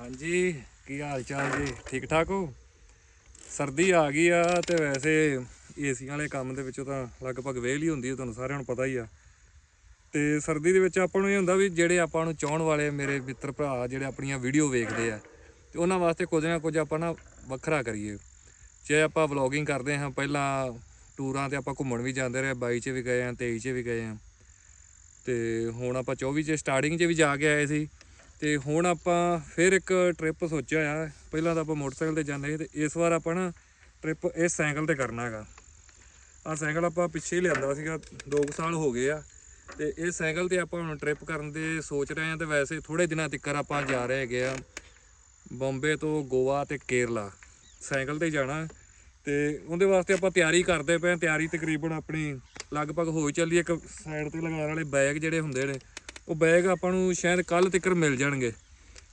ਹਾਂਜੀ, ਕੀ ਹਾਲ ਚਾਲ ਜੀ? ਠੀਕ ਠਾਕ ਹੋ? ਸਰਦੀ ਆ ਗਈ ਆ ਤੇ ਵੈਸੇ ਏਸੀਆਂ ਵਾਲੇ ਕੰਮ ਦੇ ਵਿੱਚੋਂ ਤਾਂ ਲਗਭਗ ਵੇਲ ਹੀ ਹੁੰਦੀ ਹੈ ਤੁਹਾਨੂੰ ਸਾਰਿਆਂ ਨੂੰ ਪਤਾ ਹੀ ਆ। ਤੇ ਸਰਦੀ ਦੇ ਵਿੱਚ ਆਪਾਂ ਨੂੰ ਇਹ ਹੁੰਦਾ ਵੀ ਜਿਹੜੇ ਆਪਾਂ ਨੂੰ ਚਾਹਣ ਵਾਲੇ ਮੇਰੇ ਮਿੱਤਰ ਭਰਾ ਜਿਹੜੇ ਆਪਣੀਆਂ ਵੀਡੀਓ ਵੇਖਦੇ ਆ, ਤੇ ਉਹਨਾਂ ਵਾਸਤੇ ਕੁਝ ਨਾ ਕੁਝ ਆਪਾਂ ਨਾ ਵੱਖਰਾ ਕਰੀਏ। ਜੇ ਆਪਾਂ ਵਲੌਗਿੰਗ ਕਰਦੇ ਹਾਂ, ਪਹਿਲਾਂ ਟੂਰਾਂ ਤੇ ਆਪਾਂ ਘੁੰਮਣ ਵੀ ਜਾਂਦੇ ਰਹੇ 22 ਚ ਵੀ ਗਏ ਆ 23 ਚ ਵੀ ਗਏ ਆ ਤੇ ਹੁਣ ਆਪਾਂ 24 ਚ ਸਟਾਰਟਿੰਗ 'ਚ ਵੀ ਜਾ ਕੇ ਆਏ ਸੀ। ਤੇ ਹੁਣ ਆਪਾਂ ਫਿਰ ਇੱਕ ਟ੍ਰਿਪ ਸੋਚਿਆ ਆ। ਪਹਿਲਾਂ ਤਾਂ ਆਪਾਂ ਮੋਟਰਸਾਈਕਲ ਤੇ ਜਾਂਦੇ ਸੀ ਤੇ ਇਸ ਵਾਰ ਆਪਾਂ ਨਾ ਟ੍ਰਿਪ ਇਸ ਸਾਈਕਲ ਤੇ ਕਰਨਾ ਹੈਗਾ। ਆ ਸਾਈਕਲ ਆਪਾਂ ਪਿੱਛੇ ਹੀ ਲਿਆਂਦਾ ਸੀਗਾ 2 ਸਾਲ ਹੋ ਗਏ ਆ। ਤੇ ਇਸ ਸਾਈਕਲ ਤੇ ਆਪਾਂ ਹੁਣ ਟ੍ਰਿਪ ਕਰਨ ਦੇ ਸੋਚ ਰਹੇ ਆ ਤੇ ਵੈਸੇ ਥੋੜੇ ਦਿਨਾਂ ਤੱਕ ਆਪਾਂ ਜਾ ਰਹੇ ਹੈਗੇ ਆ। ਬੰਬੇ ਤੋਂ ਗੋਆ ਤੇ ਕੇਰਲਾ ਸਾਈਕਲ ਤੇ ਜਾਣਾ। ਤੇ ਉਹਦੇ ਵਾਸਤੇ ਆਪਾਂ ਤਿਆਰੀ ਕਰਦੇ ਪਏ ਹਾਂ ਤਿਆਰੀ ਤਕਰੀਬਨ ਆਪਣੀ ਲਗਭਗ ਹੋ ਹੀ ਚੱਲੀ ਇੱਕ ਸਾਈਡ ਤੇ ਲਗਾਉਣ ਵਾਲੇ ਬੈਗ ਜਿਹੜੇ ਹੁੰਦੇ ਨੇ ਉਹ ਬੈਗ ਆਪਾਂ ਨੂੰ ਸ਼ਾਇਦ ਕੱਲ ਤੱਕਰ ਮਿਲ ਜਾਣਗੇ।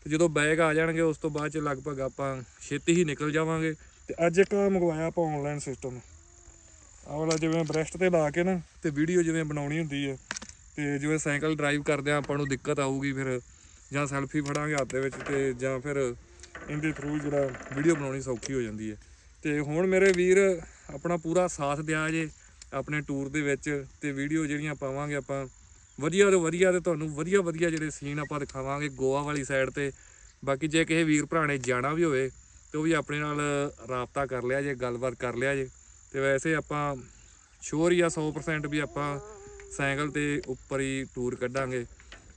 ਤੇ ਜਦੋਂ ਬੈਗ ਆ ਜਾਣਗੇ, ਉਸ ਤੋਂ ਬਾਅਦ ਚ ਲਗਭਗ ਆਪਾਂ ਛੇਤੀ ਹੀ ਨਿਕਲ ਜਾਵਾਂਗੇ। ਤੇ ਅੱਜ ਇੱਕ ਮੰਗਵਾਇਆ ਆਪਾਂ ਆਨਲਾਈਨ ਸਿਸਟਮ ਆਹ ਵਾਲਾ ਜਿਵੇਂ ਬ੍ਰੈਸਟ ਤੇ ਲਾ ਕੇ ਨਾ, ਤੇ ਵੀਡੀਓ ਜਿਵੇਂ ਬਣਾਉਣੀ ਹੁੰਦੀ ਹੈ। ਤੇ ਜਿਵੇਂ ਸਾਈਕਲ ਡਰਾਈਵ ਕਰਦੇ ਆ ਆਪਾਂ ਨੂੰ ਦਿੱਕਤ ਆਊਗੀ ਫਿਰ, ਜਾਂ ਸੈਲਫੀ ਫੜਾਂਗੇ ਹੱਥ ਦੇ ਵਿੱਚ ਤੇ ਜਾਂ ਫਿਰ ਇਹਦੇ ਥਰੂ ਜਿਹੜਾ ਵੀਡੀਓ ਬਣਾਉਣੀ ਸੌਖੀ ਹੋ ਜਾਂਦੀ ਹੈ। ਤੇ ਹੁਣ ਮੇਰੇ ਵੀਰ ਆਪਣਾ ਪੂਰਾ ਸਾਥ ਦਿਆ ਜੇ, ਆਪਣੇ ਟੂਰ ਦੇ ਵਿੱਚ, ਤੇ ਵੀਡੀਓ ਜਿਹੜੀਆਂ ਪਾਵਾਂਗੇ ਆਪਾਂ। ਵਧੀਆ ਤੋਂ ਵਧੀਆ ਤੇ ਤੁਹਾਨੂੰ ਵਧੀਆ ਵਧੀਆ ਜਿਹੜੇ ਸੀਨ ਆਪਾਂ ਦਿਖਾਵਾਂਗੇ ਗੋਆ ਵਾਲੀ ਸਾਈਡ ਤੇ। ਬਾਕੀ ਜੇ ਕਿਸੇ ਵੀਰ ਭਰਾ ਨੇ ਜਾਣਾ ਵੀ ਹੋਵੇ ਤੇ ਉਹ ਵੀ ਆਪਣੇ ਨਾਲ ਰਾਬਤਾ ਕਰ ਲਿਆ ਜੇ, ਗੱਲਬਾਤ ਕਰ ਲਿਆ ਜੇ। ਤੇ ਵੈਸੇ ਆਪਾਂ ਸ਼ੋਰ ਹੀ ਆ 100% ਵੀ ਆਪਾਂ ਸਾਈਕਲ ਤੇ ਉੱਪਰ ਹੀ ਟੂਰ ਕੱਢਾਂਗੇ।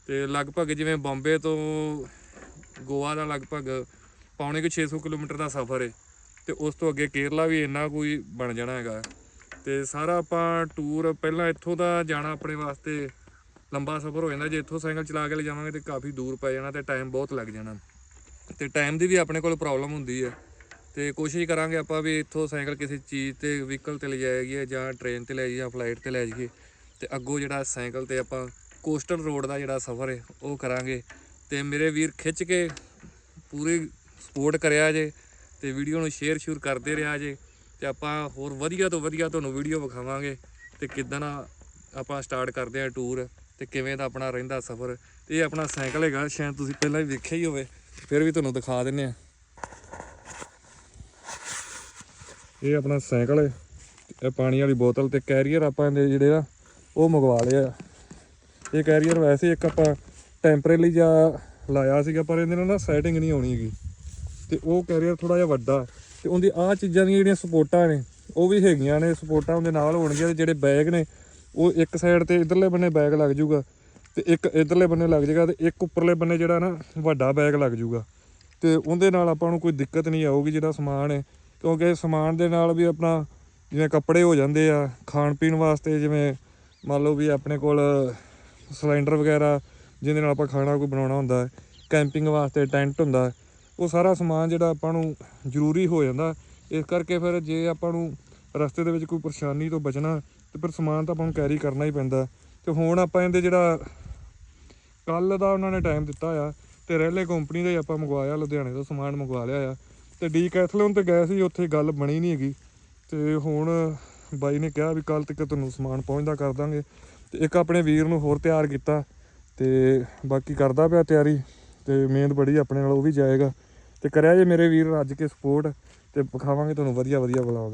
ਤੇ ਲਗਭਗ ਜਿਵੇਂ ਬੰਬੇ ਤੋਂ ਗੋਆ ਦਾ ਲਗਭਗ ਪੌਣੇ ਕੁ 600 ਕਿਲੋਮੀਟਰ ਦਾ ਸਫ਼ਰ ਹੈ ਤੇ ਉਸ ਤੋਂ ਅੱਗੇ ਕੇਰਲਾ ਵੀ ਇੰਨਾ ਕੋਈ ਬਣ ਜਾਣਾ ਹੈਗਾ। ਤੇ ਸਾਰਾ ਆਪਾਂ ਟੂਰ ਪਹਿਲਾਂ ਇੱਥੋਂ ਦਾ ਜਾਣਾ ਆਪਣੇ ਵਾਸਤੇ ਲੰਬਾ ਸਫ਼ਰ ਹੋ ਜਾਂਦਾ, ਜੇ ਇੱਥੋਂ ਸਾਈਕਲ ਚਲਾ ਕੇ ਲੈ ਜਾਵਾਂਗੇ ਤੇ ਕਾਫੀ ਦੂਰ ਪੈ ਜਾਣਾ ਤੇ ਟਾਈਮ ਬਹੁਤ ਲੱਗ ਜਾਣਾ। ਤੇ ਟਾਈਮ ਦੀ ਵੀ ਆਪਣੇ ਕੋਲ ਪ੍ਰੋਬਲਮ ਹੁੰਦੀ ਹੈ। ਤੇ ਕੋਸ਼ਿਸ਼ ਕਰਾਂਗੇ ਆਪਾਂ ਵੀ ਇੱਥੋਂ ਸਾਈਕਲ ਕਿਸੇ ਚੀਜ਼ ਤੇ ਵਹੀਕਲ ਤੇ ਲੈ ਜਾਈਏ ਜਾਂ ਟ੍ਰੇਨ ਤੇ ਲੈ ਜਾਈਏ ਜਾਂ ਫਲਾਈਟ ਤੇ ਲੈ ਜਾਈਏ। ਤੇ ਅੱਗੋਂ ਜਿਹੜਾ ਸਾਈਕਲ ਤੇ ਆਪਾਂ ਕੋਸਟਲ ਰੋਡ ਦਾ ਜਿਹੜਾ ਸਫ਼ਰ ਹੈ, ਉਹ ਕਰਾਂਗੇ। ਤੇ ਮੇਰੇ ਵੀਰ ਖਿੱਚ ਕੇ ਪੂਰੀ ਸਪੋਰਟ ਕਰਿਆ ਜੇ ਤੇ ਵੀਡੀਓ ਨੂੰ ਸ਼ੇਅਰ ਸ਼ੂਰ ਕਰਦੇ ਰਿਹਾ ਜੇ। ਤੇ ਆਪਾਂ ਹੋਰ ਵਧੀਆ ਤੋਂ ਵਧੀਆ ਤੁਹਾਨੂੰ ਵੀਡੀਓ ਵਿਖਾਵਾਂਗੇ ਤੇ ਕਿਦਾਂ ਆਪਾਂ ਸਟਾਰਟ ਕਰਦੇ ਆ ਟੂਰ ਤੇ ਕਿਵੇਂ ਦਾ ਆਪਣਾ ਰਹਿੰਦਾ ਸਫ਼ਰ? ਤੇ ਇਹ ਆਪਣਾ ਸਾਈਕਲ ਹੈਗਾ, ਸ਼ਾਇਦ ਤੁਸੀਂ ਪਹਿਲਾਂ ਵੀ ਵੇਖਿਆ ਹੀ ਹੋਵੇ। ਫਿਰ ਵੀ ਤੁਹਾਨੂੰ ਦਿਖਾ ਦਿੰਨੇ ਆ। ਇਹ ਆਪਣਾ ਸਾਈਕਲ ਹੈ। ਇਹ ਪਾਣੀ ਵਾਲੀ ਬੋਤਲ ਤੇ ਕੈਰੀਅਰ ਆਪਾਂ ਇਹਦੇ ਜਿਹੜੇ ਆ, ਉਹ ਮੰਗਵਾ ਲਿਆ। ਇਹ ਕੈਰੀਅਰ ਵੈਸੇ ਇੱਕ ਆਪਾਂ ਟੈਂਪਰੇਰੀ ਜਾਂ ਲਾਇਆ ਸੀਗਾ, ਪਰ ਇਹਦੇ ਨਾਲ ਨਾ ਸੈਟਿੰਗ ਨਹੀਂ ਆਉਣੀ ਹੈਗੀ। ਤੇ ਉਹ ਕੈਰੀਅਰ ਥੋੜਾ ਜਿਹਾ ਵੱਡਾ। ਤੇ ਉਹਦੀ ਆਹ ਚੀਜ਼ਾਂ ਦੀਆਂ ਜਿਹੜੀਆਂ ਸਪੋਰਟਾਂ ਨੇ, ਉਹ ਵੀ ਹੈਗੀਆਂ ਨੇ। ਸਪੋਰਟਾਂ ਉਹਦੇ ਨਾਲ ਹੋਣਗੀਆਂ ਤੇ ਜਿਹੜੇ ਬੈਗ ਨੇ ਉਹ ਇੱਕ ਸਾਈਡ ਤੇ ਇਧਰਲੇ ਬੰਨੇ ਬੈਗ ਲੱਗ ਜਾਊਗਾ ਤੇ ਇੱਕ ਇਧਰਲੇ ਬੰਨੇ ਲੱਗ ਜਾਏਗਾ ਤੇ ਇੱਕ ਉੱਪਰਲੇ ਬੰਨੇ ਜਿਹੜਾ ਨਾ ਵੱਡਾ ਬੈਗ ਲੱਗ ਜਾਊਗਾ ਤੇ ਉਹਦੇ ਨਾਲ ਆਪਾਂ ਨੂੰ ਕੋਈ ਦਿੱਕਤ ਨਹੀਂ ਆਊਗੀ ਜਿਹੜਾ ਸਮਾਨ ਹੈ ਕਿਉਂਕਿ ਸਮਾਨ ਦੇ ਨਾਲ ਵੀ ਆਪਣਾ ਜਿਵੇਂ ਕੱਪੜੇ ਹੋ ਜਾਂਦੇ ਆ, ਖਾਣ ਪੀਣ ਵਾਸਤੇ ਜਿਵੇਂ ਮੰਨ ਲਓ ਵੀ ਆਪਣੇ ਕੋਲ ਸਿਲੰਡਰ ਵਗੈਰਾ ਜਿਹਦੇ ਨਾਲ ਆਪਾਂ ਖਾਣਾ ਕੋਈ ਬਣਾਉਣਾ ਹੁੰਦਾ ਹੈ ਕੈਂਪਿੰਗ ਵਾਸਤੇ ਟੈਂਟ ਹੁੰਦਾ ਉਹ ਸਾਰਾ ਸਮਾਨ ਜਿਹੜਾ ਆਪਾਂ ਨੂੰ ਜ਼ਰੂਰੀ ਹੋ ਜਾਂਦਾ। ਇਸ ਕਰਕੇ ਫਿਰ ਜੇ ਆਪਾਂ ਨੂੰ ਰਸਤੇ ਦੇ ਵਿੱਚ ਕੋਈ ਪਰੇਸ਼ਾਨੀ ਤੋਂ ਬਚਣਾ ਤੇ ਫਿਰ ਸਮਾਨ ਤਾਂ ਆਪਾਂ ਨੂੰ ਕੈਰੀ ਕਰਨਾ ਹੀ ਪੈਂਦਾ ਤੇ ਹੁਣ ਆਪਾਂ ਇਹਦੇ ਜਿਹੜਾ ਕੱਲ ਦਾ ਉਹਨਾਂ ਨੇ ਟਾਈਮ ਦਿੱਤਾ ਆ, ਤੇ ਰੈਲੇ ਕੰਪਨੀ ਦਾ ਹੀ ਆਪਾਂ ਮੰਗਵਾਇਆ, ਲੁਧਿਆਣੇ ਤੋਂ ਸਮਾਨ ਮੰਗਵਾ ਲਿਆ ਆ। ਤੇ ਡੀ ਕੈਥਲੋਨ ਤੇ ਗਏ ਸੀ, ਉੱਥੇ ਗੱਲ ਬਣੀ ਨਹੀਂ ਹੈਗੀ। ਤੇ ਹੁਣ ਬਾਈ ਨੇ ਕਿਹਾ ਵੀ ਕੱਲ ਤੱਕ ਤੁਹਾਨੂੰ ਸਮਾਨ ਪਹੁੰਚਦਾ ਕਰ ਦਾਂਗੇ। ਤੇ ਇੱਕ ਆਪਣੇ ਵੀਰ ਨੂੰ ਹੋਰ ਤਿਆਰ ਕੀਤਾ, ਤੇ ਬਾਕੀ ਕਰਦਾ ਪਿਆ ਤਿਆਰੀ, ਤੇ ਮਿਹਨਤ ਬੜੀ ਆਪਣੇ ਨਾਲ, ਉਹ ਵੀ ਜਾਏਗਾ। ਤੇ ਕਰਿਆ ਜੇ ਮੇਰੇ ਵੀਰ ਰੱਜ ਕੇ ਸਪੋਰਟ ਤੇ ਵਿਖਾਵਾਂਗੇ ਤੁਹਾਨੂੰ ਵਧੀਆ ਵਧੀਆ ਬਲੌਗ